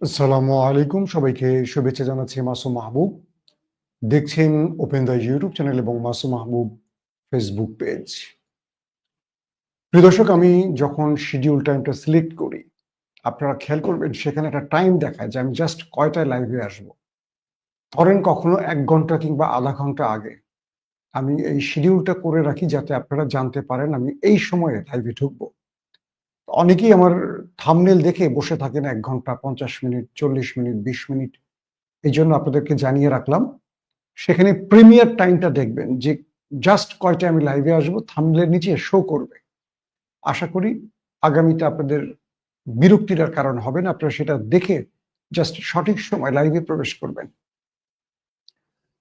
আসসালামু আলাইকুম। সবাইকে শুভেচ্ছা জানাচ্ছি মাসুম মাহবুব। দেখছেন ওপেন দ্য ইউটিউব চ্যানেল এবং মাসুম মাহবুব ফেসবুক পেজ প্রিয় দর্শক, আমি যখন শিডিউল টাইমটা সিলেক্ট করি, আপনারা খেয়াল করবেন সেখানে একটা টাইম দেখায় যে আমি জাস্ট কয়টায় লাইভে আসব। ধরেন কখনো এক ঘণ্টা কিংবা আধা ঘণ্টা আগে আমি এই শিডিউলটা করে রাখি যাতে আপনারা জানতে পারেন আমি এই সময়ে লাইভে ঢুকবো। অনেকেই আমার থামনেল দেখে বসে থাকেন এক ঘণ্টা, পঞ্চাশ মিনিট, চল্লিশ মিনিট, বিশ মিনিট। এই জন্য আপনাদেরকে জানিয়ে রাখলাম, সেখানে প্রিমিয়ার টাইমটা দেখবেন যে জাস্ট কয়টা আমি লাইভে আসব থামনেলের নিচে শো করবে। আশা করি আগামীতে আপনাদের বিরক্তির কারণ হবে না, আপনারা সেটা দেখে জাস্ট সঠিক সময় লাইভে প্রবেশ করবেন।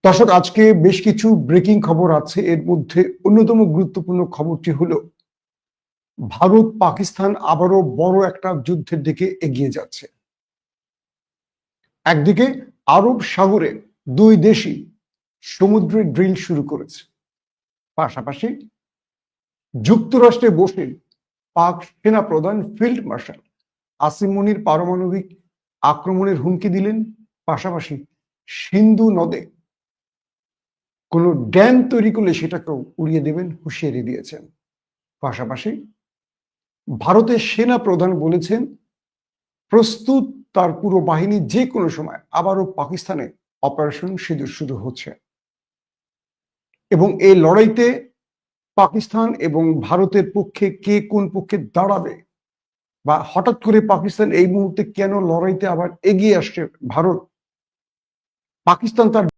দর্শক, আজকে বেশ কিছু ব্রেকিং খবর আছে, এর মধ্যে অন্যতম গুরুত্বপূর্ণ খবরটি হলো ভারত পাকিস্তান আবারও বড় একটা যুদ্ধের দিকে এগিয়ে যাচ্ছে। একদিকে আরব সাগরে দুই দেশই সমুদ্রে ড্রিল শুরু করেছে। পাশাপাশি যুক্তরাষ্ট্রে বসে পাক সেনা প্রধান ফিল্ড মার্শাল আসিম মনির পারমাণবিক আক্রমণের হুমকি দিলেন। পাশাপাশি সিন্ধু নদে কোন ড্যাম তৈরি করলে সেটাকেও উড়িয়ে দেবেন, হুঁশিয়ারি দিয়েছেন। পাশাপাশি ভারতের সেনা প্রধান বলেছেন, প্রস্তুত তার পুরো বাহিনী যে কোনো সময় আবারও পাকিস্তানে অপারেশন সিঁদুর শুরু হচ্ছে। এবং এই লড়াইতে পাকিস্তান এবং ভারতের পক্ষে কে কোন পক্ষে দাঁড়াবে বা হঠাৎ করে পাকিস্তান এই মুহূর্তে কেন লড়াইতে আবার এগিয়ে আসছে ভারত? পাকিস্তান তার